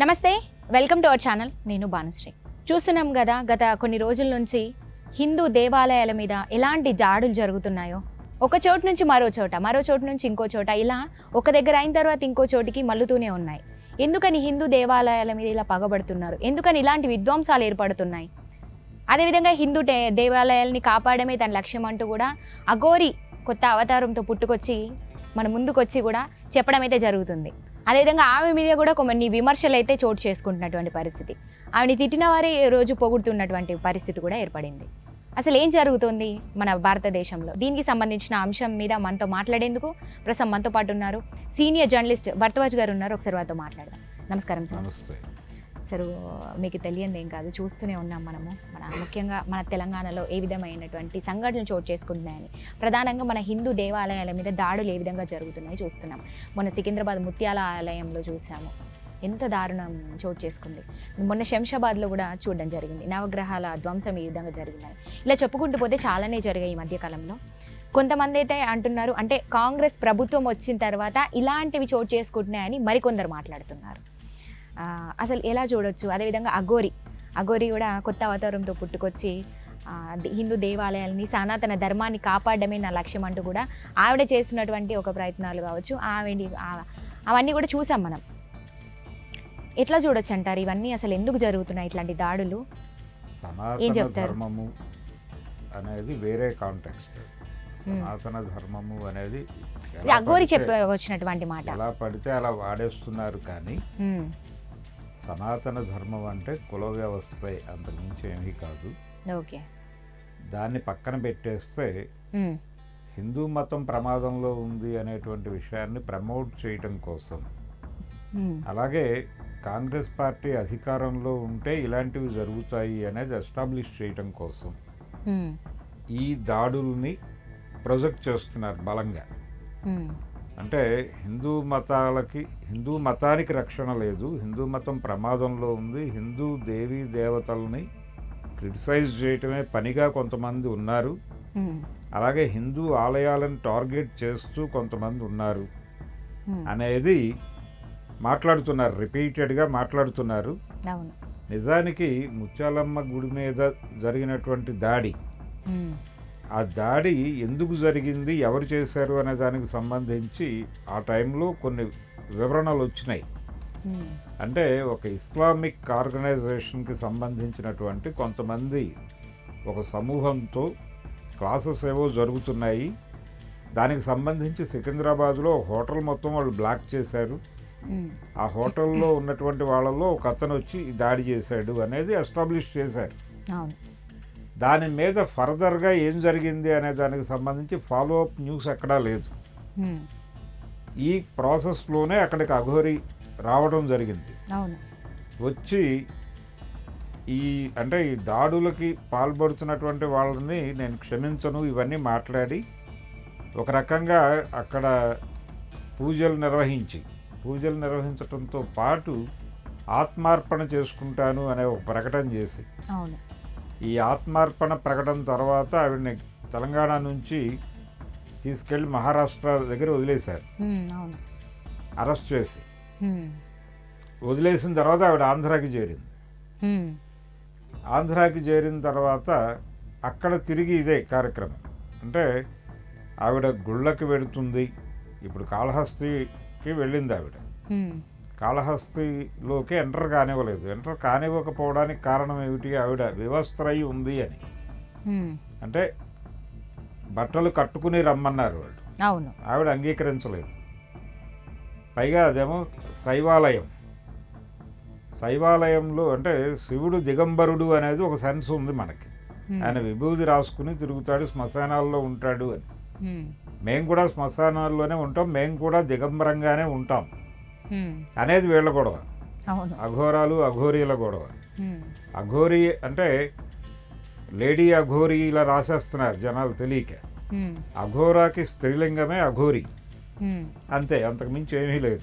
నమస్తే welcome to our channel. నేను భానుశ్రీ చూస్తున్నాం కదా గత కొన్ని రోజుల నుంచి హిందూ దేవాలయాల మీద ఎలాంటి దాడులు జరుగుతున్నాయో? ఒక చోటు నుంచి మరో చోట మరో చోటు నుంచి ఇంకో చోట ఇలా ఒక దగ్గర అయిన తర్వాత ఇంకో చోటికి మల్లుతూనే ఉన్నాయి. ఎందుకని హిందూ దేవాలయాల మీద ఇలా పగబడుతున్నారు? ఎందుకని ఇలాంటి విధ్వంసాలు ఏర్పడుతున్నాయి? అదేవిధంగా హిందూ దేవాలయాల్ని కాపాడమే తన లక్ష్యం అంటూ కూడా అఘోరి కొత్త అవతారంతో పుట్టుకొచ్చి మన ముందుకొచ్చి కూడా చెప్పడం అయితే జరుగుతుంది. అదేవిధంగా ఆమె మీద కూడా కొన్ని విమర్శలు అయితే చోటు చేసుకుంటున్నటువంటి పరిస్థితి. ఆమెని తిట్టిన వారే రోజు పొగుడుతున్నటువంటి పరిస్థితి కూడా ఏర్పడింది. అసలు ఏం జరుగుతుంది మన భారతదేశంలో? దీనికి సంబంధించిన అంశం మీద మనతో మాట్లాడేందుకు ప్రస్తుతం మనతో పాటు ఉన్నారు. సీనియర్ జర్నలిస్ట్ భరద్వాజ్ గారు ఉన్నారు. ఒకసారి వారితో మాట్లాడదాం. నమస్కారం సార్. నమస్తే సరే మీకు తెలియంది ఏం కాదు. చూస్తూనే ఉన్నాం మనము. మన ముఖ్యంగా మన తెలంగాణలో ఏ విధమైనటువంటి సంఘటనలు చోటు చేసుకుంటున్నాయని. ప్రధానంగా మన హిందూ దేవాలయాల మీద దాడులు ఏ విధంగా జరుగుతున్నాయి చూస్తున్నాం. మొన్న సికింద్రాబాద్ ముత్యాల ఆలయంలో చూసాము. ఎంత దారుణం చోటు చేసుకుంది. మొన్న శంషాబాద్లో కూడా చూడడం జరిగింది. నవగ్రహాల ధ్వంసం ఈ విధంగా జరిగిందని. ఇలా చెప్పుకుంటూ పోతే చాలానే జరిగాయి ఈ మధ్యకాలంలో కొంతమంది అయితే అంటున్నారు అంటే కాంగ్రెస్ ప్రభుత్వం వచ్చిన తర్వాత ఇలాంటివి చోటు చేసుకుంటున్నాయని మరికొందరు మాట్లాడుతున్నారు. అసలు ఎలా చూడొచ్చు? అదేవిధంగా అఘోరి. అఘోరి కూడా కొత్త అవతారంతో పుట్టుకొచ్చి హిందూ దేవాలయాల్ని సనాతన ధర్మాన్ని కాపాడమే నా లక్ష్యం అంటూ కూడా ఆవిడ చేస్తున్నటువంటి ఒక ప్రయత్నాలు కావచ్చు ఆవిడ అవన్నీ కూడా చూసాం మనం. ఎట్లా చూడొచ్చు అంటారు ఇవన్నీ అసలు ఎందుకు జరుగుతున్నాయి ఇట్లాంటి దాడులు? ఏం చెప్తారు? అనేది వేరే కాంటెక్స్ట్. సనాతన ధర్మము అనేది పడితే- చెప్ప వచ్చినటువంటి మాట. ఎలా పడితే అలా వాడేస్తున్నారు కానీ సనాతన ధర్మం అంటే కుల వ్యవస్థ అంతకుమించి ఏమీ కాదు. ఓకే. దాన్ని పక్కన పెట్టేస్తే హిందూ మతం ప్రమాదంలో ఉంది అనేటువంటి విషయాన్ని ప్రమోట్ చేయటం కోసం. అలాగే కాంగ్రెస్ పార్టీ అధికారంలో ఉంటే ఇలాంటివి జరుగుతాయి అనేది ఎస్టాబ్లిష్ చేయటం కోసం. ఈ దాడుల్ని ప్రొజెక్ట్ చేస్తున్నారు బలంగా. అంటే హిందూ మతాలకి హిందూ మతానికి రక్షణ లేదు. హిందూ మతం ప్రమాదంలో ఉంది. హిందూ దేవీ దేవతల్ని క్రిటిసైజ్ చేయటమే పనిగా కొంతమంది ఉన్నారు. అలాగే హిందూ ఆలయాలను టార్గెట్ చేస్తూ కొంతమంది ఉన్నారు. అనేది మాట్లాడుతున్నారు. రిపీటెడ్గా మాట్లాడుతున్నారు. నిజానికి ముత్యాలమ్మ గుడి మీద జరిగినటువంటి దాడి ఆ దాడి ఎందుకు జరిగింది ఎవరు చేశారు అనే దానికి సంబంధించి ఆ టైంలో కొన్ని వివరణలు వచ్చినాయి. అంటే ఒక ఇస్లామిక్ ఆర్గనైజేషన్కి సంబంధించినటువంటి కొంతమంది ఒక సమూహంతో క్లాసెస్ ఏవో జరుగుతున్నాయి. దానికి సంబంధించి సికింద్రాబాద్లో హోటల్ మొత్తం వాళ్ళు బ్లాక్ చేశారు. ఆ హోటల్లో ఉన్నటువంటి వాళ్ళలో ఒక అతను వచ్చి దాడి చేశాడు అనేది ఎస్టాబ్లిష్ చేశారు. దాని మీద ఫర్దర్గా ఏం జరిగింది అనే దానికి సంబంధించి ఫాలో అప్ న్యూస్ ఎక్కడా లేదు. ఈ ప్రాసెస్లోనే అక్కడికి అఘోరి రావడం జరిగింది. వచ్చి ఈ అంటే ఈ దాడులకి పాల్పడుతున్నటువంటి వాళ్ళని నేను క్షమించను ఇవన్నీ మాట్లాడి ఒక రకంగా అక్కడ పూజలు నిర్వహించి పూజలు నిర్వహించడంతో పాటు ఆత్మార్పణ చేసుకుంటాను అనే ఒక ప్రకటన చేసి ఈ ఆత్మార్పణ ప్రకటన తర్వాత ఆవిడని తెలంగాణ నుంచి తీసుకెళ్ళి మహారాష్ట్ర దగ్గర వదిలేశారు. అరెస్ట్ చేసి. వదిలేసిన తర్వాత ఆవిడ ఆంధ్రాకి చేరింది. ఆంధ్రాకి చేరిన తర్వాత అక్కడ తిరిగి ఇదే కార్యక్రమం. అంటే ఆవిడ గుళ్ళకి వెళుతుంది. ఇప్పుడు కాళహస్తికి వెళ్ళింది ఆవిడ. కాళహస్తిలోకి ఎంటర్ కానివ్వలేదు. ఎంటర్ కానివ్వకపోవడానికి కారణం ఏమిటి? ఆవిడ వివస్త్రై ఉంది అని. అంటే బట్టలు కట్టుకుని రమ్మన్నారు వాళ్ళు. అవును. ఆవిడ అంగీకరించలేదు. పైగా అదేమో శైవాలయం. శైవాలయంలో అంటే శివుడు దిగంబరుడు అనేది ఒక సెన్స్ ఉంది మనకి. ఆయన విభూది రాసుకుని తిరుగుతాడు శ్మశానాల్లో ఉంటాడు అని. మేము కూడా శ్మశానాల్లోనే ఉంటాం మేము కూడా దిగంబరంగానే ఉంటాం. అనేది వీళ్ళ గొడవ. అఘోరాలు అఘోరీల గొడవ. అఘోరి అంటే లేడీ అఘోరి ఇలా రాసేస్తున్నారు జనాలు తెలియక. అఘోరాకి స్త్రీలింగమే అఘోరి. అంతే అంతకుమించి ఏమీ లేదు.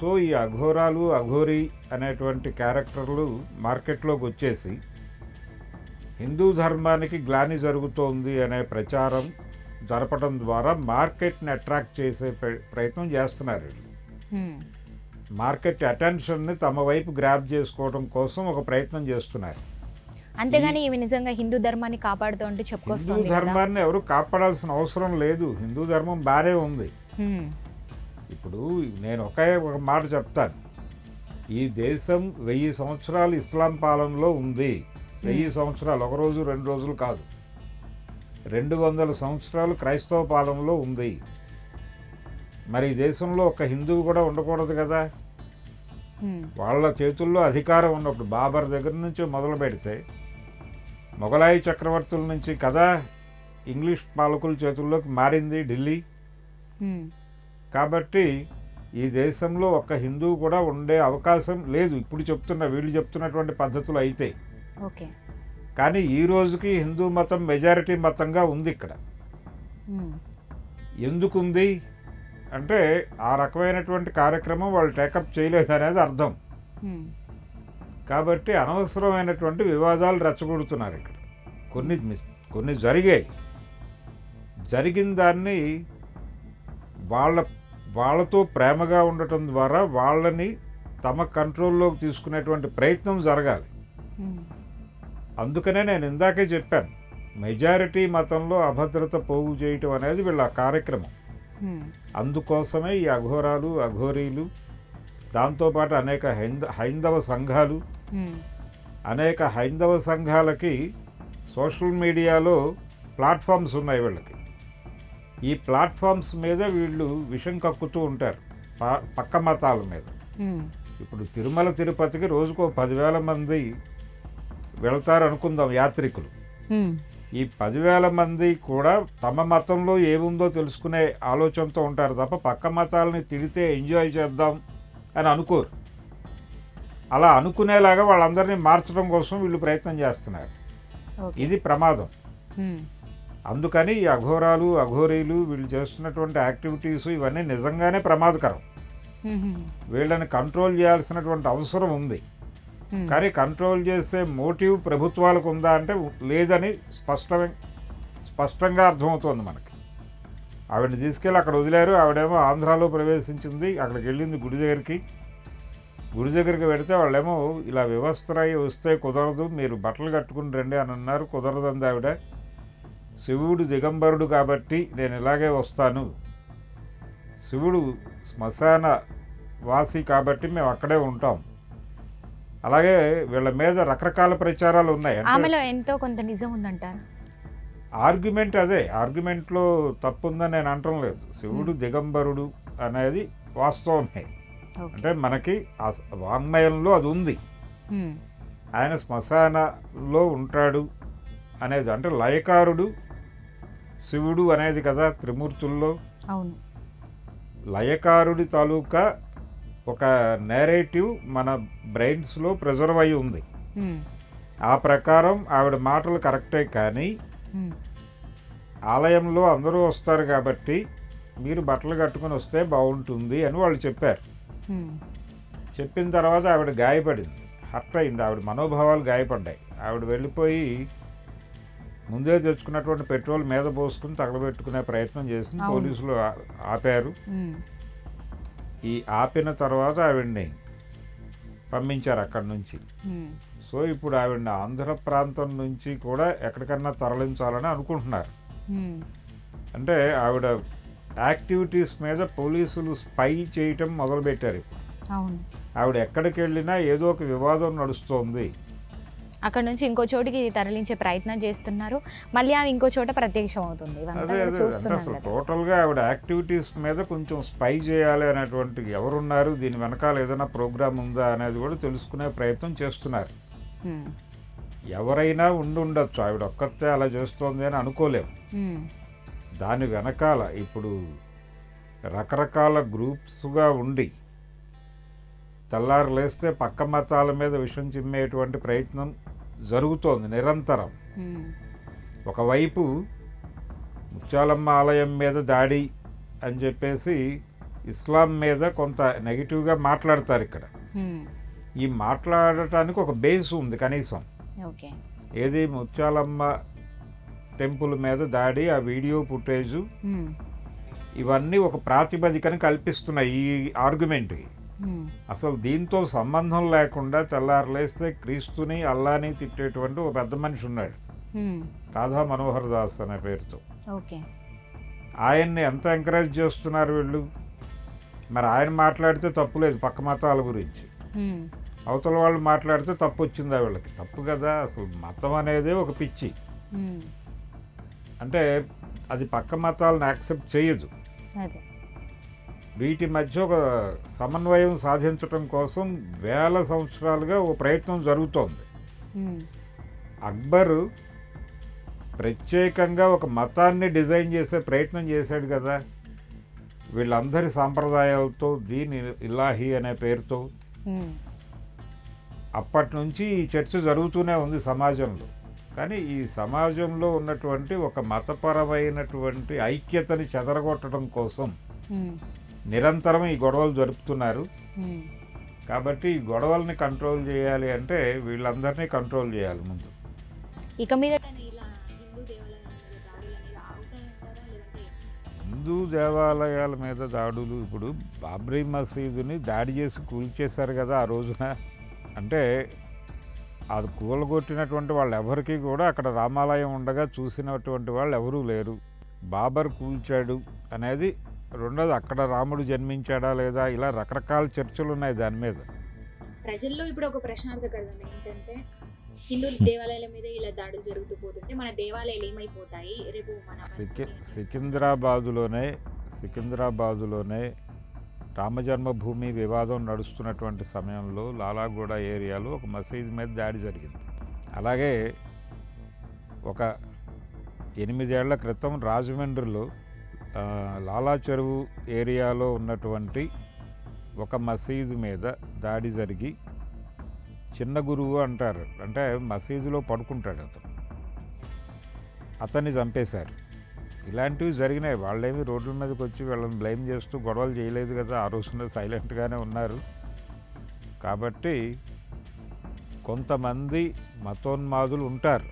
సో ఈ అఘోరాలు అఘోరి అనేటువంటి క్యారెక్టర్లు మార్కెట్లోకి వచ్చేసి హిందూ ధర్మానికి గ్లాని జరుగుతోంది అనే ప్రచారం జరపడం ద్వారా మార్కెట్ని అట్రాక్ట్ చేసే ప్ర- ప్రయత్నం చేస్తున్నారు వీళ్ళు. మార్కెట్ అటెన్షన్ని తమ వైపు గ్రాప్ చేసుకోవడం కోసం ఒక ప్రయత్నం చేస్తున్నారు. అంతేగాని ఈమె నిజంగా హిందూ ధర్మాన్ని కాపాడుతూ ఉంటే హిందూ చెప్పుకొస్తుంది కదా. ధర్మాన్ని ఎవరు కాపాడాల్సిన అవసరం లేదు. హిందూ ధర్మం బాగానే ఉంది. హ్మ్. ఇప్పుడు నేను ఒకే ఒక మాట చెప్తాను. ఈ దేశం వెయ్యి సంవత్సరాలు ఇస్లాం పాలనలో ఉంది. వెయ్యి సంవత్సరాలు ఒక రోజు రెండు రోజులు కాదు. రెండు వందల సంవత్సరాలు క్రైస్తవ పాలనలో ఉంది. మరి ఈ దేశంలో ఒక హిందువు కూడా ఉండకూడదు కదా. వాళ్ళ చేతుల్లో అధికారం ఉన్నప్పుడు బాబర్ దగ్గర నుంచి మొదలు పెడితే మొఘలాయి చక్రవర్తుల నుంచి కదా ఇంగ్లీష్ పాలకుల చేతుల్లోకి మారింది ఢిల్లీ. కాబట్టి ఈ దేశంలో ఒక్క హిందువు కూడా ఉండే అవకాశం లేదు. ఇప్పుడు చెప్తున్న వీళ్ళు చెప్తున్నటువంటి పద్ధతులు అయితే. ఓకే. కానీ ఈ రోజుకి హిందూ మతం మెజారిటీ మతంగా ఉంది ఇక్కడ. ఎందుకుంది? అంటే ఆ రకమైనటువంటి కార్యక్రమం వాళ్ళు టేకప్ చేయలేదు అనేది అర్థం. కాబట్టి అనవసరమైనటువంటి వివాదాలు రెచ్చగొడుతున్నారు ఇక్కడ కొన్ని మిస్ కొన్ని జరిగాయి జరిగిన దాన్ని వాళ్ళ వాళ్ళతో ప్రేమగా ఉండటం ద్వారా వాళ్ళని తమ కంట్రోల్లోకి తీసుకునేటువంటి ప్రయత్నం జరగాలి. అందుకనే నేను ఇందాకే చెప్పాను మెజారిటీ మతంలో అభద్రత పోగు చేయటం అనేది వీళ్ళ కార్యక్రమం. అందుకోసమే ఈ అఘోరాలు అఘోరీలు దాంతోపాటు అనేక హైంద హైందవ సంఘాలు హ్మ్. అనేక హైందవ సంఘాలకి సోషల్ మీడియాలో ప్లాట్ఫామ్స్ ఉన్నాయి వీళ్ళకి ఈ ప్లాట్ఫామ్స్ మీద వీళ్ళు విషం కక్కుతూ ఉంటారు పక్క మతాల మీద హ్మ్. ఇప్పుడు తిరుమల తిరుపతికి రోజుకో పదివేల మంది వెళ్తారు అనుకుందాం యాత్రికులు. ఈ పదివేల మంది కూడా తమ మతంలో ఏముందో తెలుసుకునే ఆలోచనతో ఉంటారు తప్ప పక్క మతాలని తిడితే ఎంజాయ్ చేద్దాం అని అనుకోరు అలా అనుకునేలాగా వాళ్ళందరినీ మార్చడం కోసం వీళ్ళు ప్రయత్నం చేస్తున్నారు ఇది ప్రమాదం. అందుకని ఈ అఘోరాలు అఘోరీలు వీళ్ళు చేస్తున్నటువంటి యాక్టివిటీస్ ఇవన్నీ నిజంగానే ప్రమాదకరం. వీళ్ళని కంట్రోల్ చేయాల్సినటువంటి అవసరం ఉంది. కానీ కంట్రోల్ చేసే మోటివ్ ప్రభుత్వాలకు ఉందా అంటే లేదని స్పష్టమే స్పష్టంగా అర్థమవుతోంది మనకి. ఆవిడని తీసుకెళ్ళి అక్కడ వదిలారు. ఆవిడేమో ఆంధ్రాలో ప్రవేశించింది. అక్కడికి వెళ్ళింది గుడి దగ్గరికి. గుడి దగ్గరికి వెడితే వాళ్ళేమో ఇలా వ్యవస్థరై వస్తే కుదరదు. మీరు బట్టలు కట్టుకుని రండి అని అన్నారు. కుదరదంది ఆవిడ. శివుడు దిగంబరుడు కాబట్టి నేను ఇలాగే వస్తాను. శివుడు శ్మశాన వాసి కాబట్టి మేము అక్కడే ఉంటాం. అలాగే వీళ్ళ మీద రకరకాల ప్రచారాలు ఉన్నాయి. ఆమెలో ఎంతో కొంత నిజం ఉందంటారా ఆర్గ్యుమెంట్ అదే ఆర్గ్యుమెంట్లో తప్పు ఉందని నేను అనటం లేదు. శివుడు దిగంబరుడు అనేది వాస్తవమే. అంటే మనకి ఆ వాంగ్మయంలో అది ఉంది. ఆయన శ్మశానలో ఉంటాడు అనేది అంటే లయకారుడు శివుడు అనేది కదా త్రిమూర్తుల్లో. అవును. లయకారుడి తాలూకా ఒక నేరేటివ్ మన బ్రెయిన్స్లో ప్రిజర్వ్ అయి ఉంది. ఆ ప్రకారం ఆవిడ మాటలు కరెక్టే కానీ. ఆలయంలో అందరూ వస్తారు కాబట్టి మీరు బట్టలు కట్టుకొని వస్తే బాగుంటుంది అని వాళ్ళు చెప్పారు. చెప్పిన తర్వాత ఆవిడ గాయపడింది హర్ట్ అయింది ఆవిడ మనోభావాలు గాయపడ్డాయి ఆవిడ వెళ్ళిపోయి ముందే తెచ్చుకున్నటువంటి పెట్రోల్ మీద పోసుకుని తగలబెట్టుకునే ప్రయత్నం చేసింది. పోలీసులు ఆపారు. ఈ ఆపిన తర్వాత ఆవిడ్ని పంపించారు అక్కడి నుంచి. సో ఇప్పుడు ఆవిడని ఆంధ్ర ప్రాంతం నుంచి కూడా ఎక్కడికన్నా తరలించాలని అనుకుంటున్నారు. అంటే ఆవిడ యాక్టివిటీస్ మీద పోలీసులు స్పై చేయటం మొదలుపెట్టారు ఇప్పుడు. ఆవిడ ఎక్కడికి వెళ్ళినా ఏదో ఒక వివాదం నడుస్తోంది. అక్కడ నుంచి ఇంకో చోటికి తరలించే ప్రయత్నం చేస్తున్నారు. మళ్ళీ ఆమె ఇంకో చోట ప్రత్యక్షం అవుతుంది అదే అదే అసలు టోటల్గా ఆవిడ యాక్టివిటీస్ మీద కొంచెం స్పై చేయాలి అనేటువంటి ఎవరున్నారు దీని వెనకాల ఏదైనా ప్రోగ్రామ్ ఉందా అనేది కూడా తెలుసుకునే ప్రయత్నం చేస్తున్నారు. హ్మ్. ఎవరైనా ఉండి ఉండొచ్చు ఆవిడ ఒక్కతే అలా చేస్తోంది అని అనుకోలేము హ్మ్. దాని వెనకాల ఇప్పుడు రకరకాల గ్రూప్స్గా ఉండి తెల్లారు లేస్తే పక్క మతాల మీద విషం చిమ్మేటువంటి ప్రయత్నం జరుగుతోంది నిరంతరం హ్మ్. ఒకవైపు ముత్యాలమ్మ ఆలయం మీద దాడి అని చెప్పేసి ఇస్లాం మీద కొంత నెగిటివ్గా మాట్లాడతారు ఇక్కడ హ్మ్. ఈ మాట్లాడటానికి ఒక బేస్ ఉంది కనీసం ఏది ముత్యాలమ్మ టెంపుల్ మీద దాడి ఆ వీడియో ఫుటేజు హ్మ్. ఇవన్నీ ఒక ప్రాతిపదికను కల్పిస్తున్నాయి ఈ ఆర్గ్యుమెంట్కి అసలు దీంతో సంబంధం లేకుండా తెల్లారలేస్తే క్రీస్తుని అల్లాని తిట్టేటువంటి ఒక పెద్ద మనిషి ఉన్నాడు. రాధా మనోహర్ దాస్ అనే పేరుతో. ఆయన్ని ఎంత ఎంకరేజ్ చేస్తున్నారు వీళ్ళు? మరి ఆయన మాట్లాడితే తప్పు లేదు పక్క మతాల గురించి. అవతల వాళ్ళు మాట్లాడితే తప్పు వచ్చిందా వీళ్ళకి? తప్పు కదా అసలు మతం అనేది ఒక పిచ్చి. అంటే అది పక్క మతాలను యాక్సెప్ట్ చేయదు. వీటి మధ్య ఒక సమన్వయం సాధించడం కోసం వేల సంవత్సరాలుగా ఒక ప్రయత్నం జరుగుతోంది. అక్బరు ప్రత్యేకంగా ఒక మతాన్ని డిజైన్ చేసే ప్రయత్నం చేశాడు కదా. వీళ్ళందరి సాంప్రదాయాలతో దీని ఇలాహి అనే పేరుతో అప్పటి నుంచి ఈ చర్చ జరుగుతూనే ఉంది సమాజంలో. కానీ ఈ సమాజంలో ఉన్నటువంటి ఒక మతపరమైనటువంటి ఐక్యతని చెదరగొట్టడం కోసం నిరంతరం ఈ గొడవలు జరుపుతున్నారు. కాబట్టి ఈ గొడవల్ని కంట్రోల్ చేయాలి అంటే వీళ్ళందరినీ కంట్రోల్ చేయాలి ముందు. ఇక మీద హిందూ దేవాలయాల మీద దాడులు ఇప్పుడు బాబ్రీ మసీదుని దాడి చేసి కూల్చేశారు కదా ఆ రోజున. అంటే అది కూలగొట్టినటువంటి వాళ్ళు ఎవరికి కూడా అక్కడ రామాలయం ఉండగా చూసినటువంటి వాళ్ళు ఎవరూ లేరు. బాబర్ కూల్చాడు అనేది రెండోది అక్కడ రాముడు జన్మించాడా లేదా? ఇలా రకరకాల చర్చలు ఉన్నాయి దాని మీద. ప్రజల్లో ఇప్పుడు ఒక ప్రశ్నార్థకరం ఏంటంటే హిందూ దేవాలయాల మీద ఇలా దాడులు జరుగుతూ పోతుంటే మన దేవాలయాలు ఏమైపోతాయి? రేపు మన సికి? సికింద్రాబాదులోనే సికింద్రాబాదులోనే రామజన్మభూమి వివాదం నడుస్తున్నటువంటి సమయంలో లాలాగూడ ఏరియాలో ఒక మసీద్ మీద దాడి జరిగింది. అలాగే ఒక ఎనిమిదేళ్ళ క్రితం రాజమండ్రిలో లాలా చెరువు ఏరియాలో ఉన్నటువంటి ఒక మసీదు మీద దాడి జరిగి చిన్న గురువు అంటారు. అంటే మసీదులో పడుకుంటాడు అతను. అతన్ని చంపేశారు. ఇలాంటివి జరిగినాయి. వాళ్ళేమి రోడ్ల మీదకి వచ్చి వీళ్ళని బ్లేమ్ చేస్తూ గొడవలు చేయలేదు కదా. ఆ రోజున సైలెంట్గానే ఉన్నారు. కాబట్టి కొంతమంది మతోన్మాదులు ఉంటారు.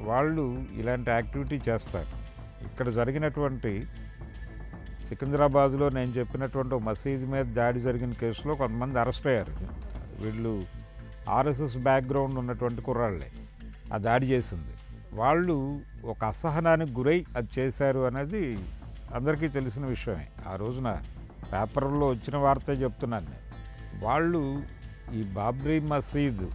వాళ్ళు ఇలాంటి యాక్టివిటీ చేస్తారు. ఇక్కడ జరిగినటువంటి సికింద్రాబాద్లో నేను చెప్పినటువంటి మసీదు మసీద్ మీద దాడి జరిగిన కేసులో కొంతమంది అరెస్ట్ అయ్యారు. వీళ్ళు ఆర్ఎస్ఎస్ బ్యాక్గ్రౌండ్ ఉన్నటువంటి కుర్రాళ్ళే. ఆ దాడి చేసింది. వాళ్ళు ఒక అసహనానికి గురై అది చేశారు అనేది అందరికీ తెలిసిన విషయమే. ఆ రోజున పేపర్లో వచ్చిన వార్త చెప్తున్నాను వాళ్ళు ఈ బాబ్రీ మసీద్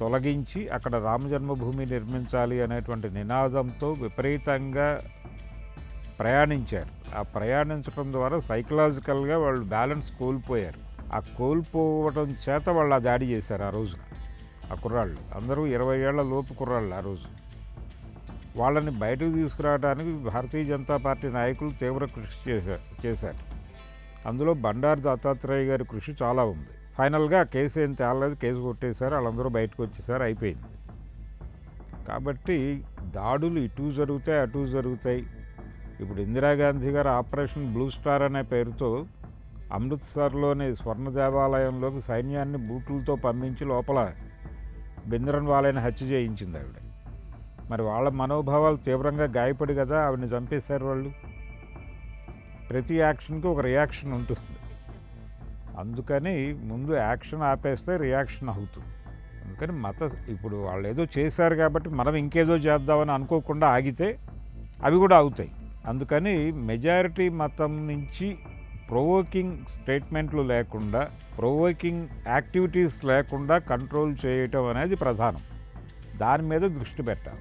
తొలగించి అక్కడ రామజన్మభూమి నిర్మించాలి అనేటువంటి నినాదంతో విపరీతంగా ప్రయాణించారు. ఆ ప్రయాణించడం ద్వారా సైకలాజికల్గా వాళ్ళు బ్యాలెన్స్ కోల్పోయారు. ఆ కోల్పోవడం చేత వాళ్ళు ఆ దాడి చేశారు ఆ రోజున. ఆ కుర్రాళ్ళు. అందరూ ఇరవై ఏళ్ళ లోపు కుర్రాళ్ళు ఆ రోజు వాళ్ళని బయటకు తీసుకురావడానికి భారతీయ జనతా పార్టీ నాయకులు తీవ్ర కృషి చేశారు. చేశారు. అందులో బండారు దత్తాత్రేయ గారి కృషి చాలా ఉంది. ఫైనల్గా కేసు ఏం తేలలేదు. కేసు కొట్టేశారు. వాళ్ళందరూ బయటకు వచ్చేసారు. అయిపోయింది. కాబట్టి దాడులు ఇటు జరుగుతాయి అటు జరుగుతాయి. ఇప్పుడు ఇందిరాగాంధీ గారు ఆపరేషన్ బ్లూ స్టార్ అనే పేరుతో అమృత్సర్లోని స్వర్ణ దేవాలయంలోకి సైన్యాన్ని బూట్లతో పంపించి లోపల బిందరన్ వాళ్ళని హత్య చేయించింది ఆవిడ. మరి వాళ్ళ మనోభావాలు తీవ్రంగా గాయపడి కదా ఆవిడని చంపేశారు వాళ్ళు. ప్రతి యాక్షన్కి ఒక రియాక్షన్ ఉంటుంది. అందుకని ముందు యాక్షన్ ఆపేస్తే రియాక్షన్ అవుతుంది. అందుకని మత ఇప్పుడు వాళ్ళు ఏదో చేశారు కాబట్టి మనం ఇంకేదో చేద్దామని అనుకోకుండా ఆగితే అవి కూడా అవుతాయి. అందుకని మెజారిటీ మతం నుంచి ప్రొవోకింగ్ స్టేట్మెంట్లు లేకుండా ప్రొవోకింగ్ యాక్టివిటీస్ లేకుండా కంట్రోల్ చేయటం అనేది ప్రధానం. దాని మీద దృష్టి పెట్టాలి.